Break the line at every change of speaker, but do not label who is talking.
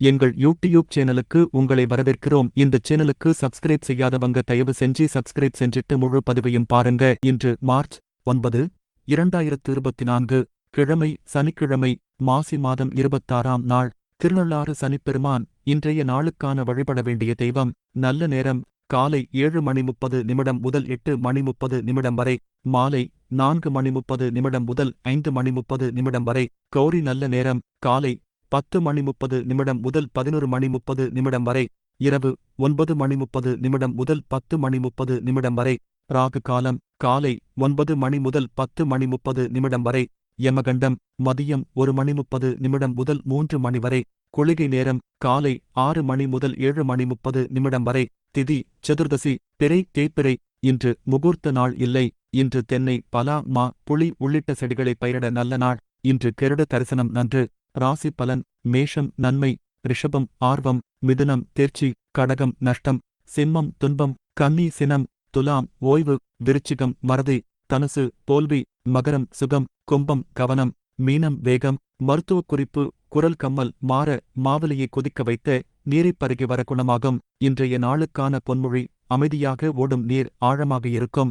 எங்கள் யூடியூப் சேனலுக்கு உங்களை வரவேற்கிறோம். இந்த சேனலுக்கு சப்ஸ்கிரைப் செய்யாதவங்க தயவு செஞ்சு சப்ஸ்கிரைப் செஞ்சிட்டு முழு பதிவையும் பாருங்க. இன்று மார்ச் ஒன்பது இரண்டாயிரத்து இருபத்தி நான்கு கிழமை சனிக்கிழமை மாசி மாதம் இருபத்தாறாம் நாள் திருநள்ளாறு சனிப்பெருமான் இன்றைய நாளுக்கான வழிபட வேண்டிய தெய்வம் நல்ல நேரம் காலை ஏழு மணி முப்பது நிமிடம் முதல் எட்டு மணி முப்பது நிமிடம் வரை மாலை நான்கு மணி முப்பது நிமிடம் முதல் ஐந்து மணி முப்பது நிமிடம் வரை கௌரி நல்ல நேரம் காலை பத்து மணி முப்பது நிமிடம் முதல் பதினொரு மணி முப்பது நிமிடம் வரை இரவு ஒன்பது மணி முப்பது நிமிடம் முதல் பத்து மணி முப்பது நிமிடம் வரை ராகு காலம் காலை ஒன்பது மணி முதல் பத்து மணி முப்பது நிமிடம் வரை யமகண்டம் மதியம் ஒரு மணி முப்பது நிமிடம் முதல் மூன்று மணி வரை குளிகை நேரம் காலை ஆறு மணி முதல் ஏழு மணி முப்பது நிமிடம் வரை திதி சதுர்தசி பிறை தேய்பிறை இன்று முகூர்த்த நாள் இல்லை இன்று தென்னை பலா மா புளி உள்ளிட்ட செடிகளை பயிரிட நல்ல நாள் இன்று கெருட தரிசனம் நன்று. ராசி பலன் மேஷம் நன்மை ரிஷபம் ஆர்வம் மிதுனம் தேர்ச்சி கடகம் நஷ்டம் சிம்மம் துன்பம் கன்னி சினம் துலாம் ஓய்வு விருச்சிகம் மறதி தனுசு தோல்வி மகரம் சுகம் கும்பம் கவனம் மீனம் வேகம் மருத்துவக் குறிப்பு குரல் கம்மல் மாற மாவலியை கொதிக்க வைத்த நீரைப் பருகி வர குணமாகும். இன்றைய நாளுக்கான பொன்மொழி அமைதியாக ஓடும் நீர் ஆழமாக இருக்கும்.